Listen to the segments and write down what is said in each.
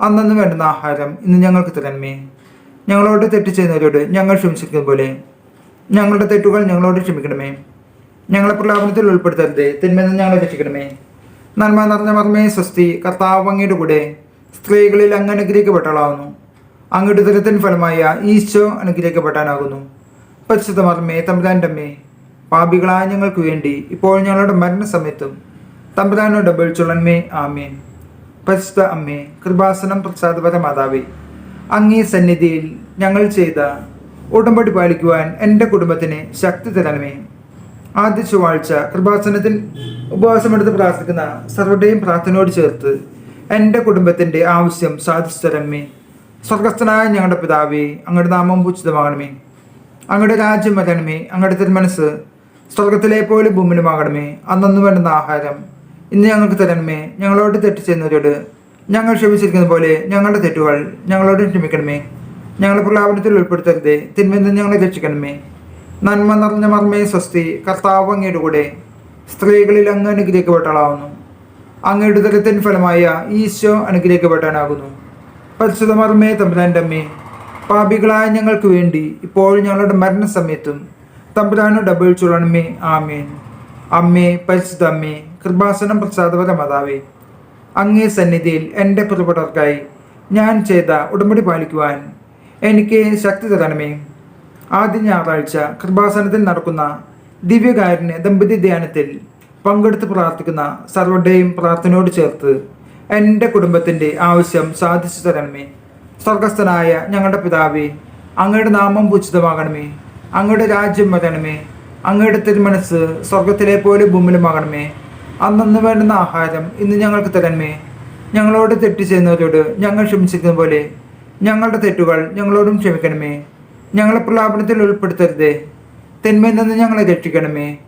അന്നു വേണ്ടുന്ന ആഹാരം ഇന്ന് ഞങ്ങൾക്ക് തരണമേ. ഞങ്ങളോട് തെറ്റ് ചെയ്യുന്നവരോട് ഞങ്ങൾ ക്ഷമിച്ചിരിക്കുന്ന പോലെ. ഞങ്ങളുടെ തെറ്റുകൾ ഞങ്ങളോട് ക്ഷമിക്കണമേ. ഞങ്ങളെ പ്രലാപനത്തിൽ ഉൾപ്പെടുത്തരുതേ. തിന്മെന്ന് ഞങ്ങളെ രക്ഷിക്കണമേ. നന്മ നിറഞ്ഞ മർമ്മേ സ്വസ്തി കർത്താവ് അങ്ങയുടെ കൂടെ സ്ത്രീകളിൽ അങ്ങ് അനുഗ്രഹിക്കപ്പെട്ടളാവുന്നു അങ്ങയുടെ ദുരിതൻ ഫലമായ ഈശോ അനുഗ്രഹിക്കപ്പെട്ടാനാകുന്നു. പരിശുദ്ധ മർമ്മേ തമ്പുരാന്റെ അമ്മേ പാപികളായ ഞങ്ങൾക്ക് വേണ്ടി ഇപ്പോൾ ഞങ്ങളുടെ മരണസമയത്തും തമ്പുരാനോട് അപേക്ഷിച്ചുള്ളന്മേ ആമേൻ. പരിശുദ്ധ അമ്മേ കൃപാസനം പ്രസാദപര മാതാവേ അങ്ങേ സന്നിധിയിൽ ഞങ്ങൾ ചെയ്ത ഉടമ്പടി പാലിക്കുവാൻ എന്റെ കുടുംബത്തിന് ശക്തി തരണമേ. ആദ്യ ചൊവ്വാഴ്ച കൃപാസനത്തിൽ ഉപവാസമെടുത്ത് പ്രാർത്ഥിക്കുന്ന സർവരുടെയും പ്രാർത്ഥനയോട് ചേർത്ത് എന്റെ കുടുംബത്തിന്റെ ആവശ്യം സാധിച്ചു തരണമേ സ്വർഗസ്ഥനായ ഞങ്ങളുടെ പിതാവേ അങ്ങയുടെ നാമം പൂച്ചിതമാകണമേ അങ്ങയുടെ രാജ്യം വരണമേ അങ്ങയുടെ തിരുമനസ് സ്വർഗത്തിലെ പോലെ ഭൂമിയിലുമാകണമേ. അന്നു വേണ്ടുന്ന ആഹാരം ഇന്ന് ഞങ്ങൾക്ക് തരണമേ. ഞങ്ങളോട് തെറ്റ് ചെയ്യുന്നവരോട് ഞങ്ങൾ ക്ഷമിച്ചിരിക്കുന്ന പോലെ ഞങ്ങളുടെ തെറ്റുകൾ ഞങ്ങളോട് ക്ഷമിക്കണമേ. ഞങ്ങളെ പ്രലാപനത്തിൽ ഉൾപ്പെടുത്തരുതേ. തിന്മയിൽ ഞങ്ങളെ രക്ഷിക്കണമേ. നന്മ നിറഞ്ഞ മർമ്മേ സ്വസ്തി കർത്താവ് അങ്ങയുടെ കൂടെ സ്ത്രീകളിൽ അങ്ങ് അനുഗ്രഹിക്കപ്പെട്ടളാവുന്നു അങ്ങയുടെ ദരത്തിൻ ഫലമായ ഈശോ അനുഗ്രഹിക്കപ്പെട്ടാനാകുന്നു പരിശുദ്ധ മർമ്മേ തമ്പുരാന്റെ അമ്മേ പാപികളായ ഞങ്ങൾക്ക് വേണ്ടി ഇപ്പോൾ ഞങ്ങളുടെ മരണസമയത്തും തമ്പുരാനോട് അപേക്ഷിച്ചുള്ളണമേ ആമേൻ. അമ്മേ പരിശുദ്ധ അമ്മേ കൃപാസനം പ്രസാദപര മാതാവേ അങ്ങേ സന്നിധിയിൽ എന്റെ പ്രിയപ്പെട്ടവർക്കായി ഞാൻ ചെയ്ത ഉടമ്പടി പാലിക്കുവാൻ എനിക്ക് ശക്തി തരണമേ. ആദ്യ ഞായറാഴ്ച കൃപാസനത്തിൽ നടക്കുന്ന ദിവ്യകാരുണ്യ ദമ്പതി ധ്യാനത്തിൽ പങ്കെടുത്ത് പ്രാർത്ഥിക്കുന്ന സർവരുടെയും പ്രാർത്ഥനയോട് ചേർത്ത് എന്റെ കുടുംബത്തിന്റെ ആവശ്യം സാധിച്ചു തരണമേ. സ്വർഗസ്ഥനായ ഞങ്ങളുടെ പിതാവേ അങ്ങയുടെ നാമം പൂജിതമാകണമേ. അങ്ങയുടെ രാജ്യം വരണമേ. അങ്ങയുടെ തിരുമനസ് സ്വർഗത്തിലെ പോലെ ഭൂമിയിലുമാകണമേ. അന്നു വേണ്ടുന്ന ആഹാരം ഇന്ന് ഞങ്ങൾക്ക് തരന്മേ ഞങ്ങളോട് തെറ്റ് ചെയ്യുന്നവരോട് ഞങ്ങൾ ക്ഷമിച്ചിരിക്കുന്ന പോലെ ഞങ്ങളുടെ തെറ്റുകൾ ഞങ്ങളോടും ക്ഷമിക്കണമേ. ഞങ്ങളെ പ്രലാപനത്തിൽ ഉൾപ്പെടുത്തരുതേ. തിന്മയിൽ നിന്ന് ഞങ്ങളെ രക്ഷിക്കണമേ.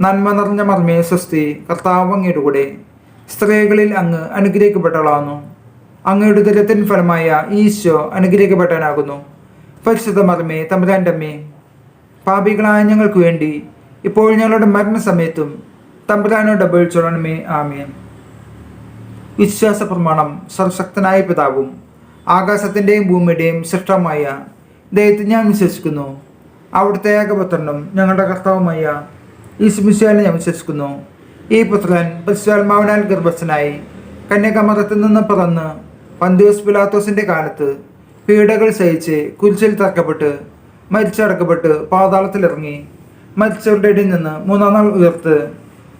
നന്മ നിറഞ്ഞ മർമ്മേ സ്വസ്തി കർത്താവ് അങ്ങയുടെ കൂടെ. സ്ത്രീകളിൽ അങ്ങ് അനുഗ്രഹിക്കപ്പെട്ടവളാകുന്നു അങ്ങയുടെ ദുരത്തിന് ഫലമായ ഈശോ അനുഗ്രഹിക്കപ്പെട്ടാനാകുന്നു പരിശുദ്ധ മർമ്മേ തമ്പുരാന്റെ അമ്മേ. പാപികളായ ഞങ്ങൾക്ക് വേണ്ടി ഇപ്പോൾ ഞങ്ങളുടെ മരണസമയത്തും തമ്പുരാനോട് അപേക്ഷിച്ചോളണമേ ആമേൻ. വിശ്വാസ പ്രമാണം സർവശക്തനായ പിതാവും ആകാശത്തിന്റെയും ഭൂമിയുടെയും സൃഷ്ടമായ ദൈവത്തിൽ ഞാൻ വിശ്വസിക്കുന്നു. അവിടുത്തെ ഏകപുത്രനും ഞങ്ങളുടെ കർത്താവുമായ ഈ ഞാൻ വിശ്വസിക്കുന്നു. ഈ പുത്രൻ പരിശുദ്ധാത്മാവിനാൽ ഗർഭസ്ഥനായി കന്യാകുമാരത്തിൽ നിന്ന് പിറന്ന് പന്തിയോസ് പിലാത്തോസിന്റെ കാലത്ത് പീഡകൾ സഹിച്ച് കുരിശിൽ തറക്കപ്പെട്ട് മരിച്ചടക്കപ്പെട്ട് പാതാളത്തിലിറങ്ങി മരിച്ചവരുടെ ഇടയിൽ നിന്ന് മൂന്നാം നാൾ ഉയർത്ത്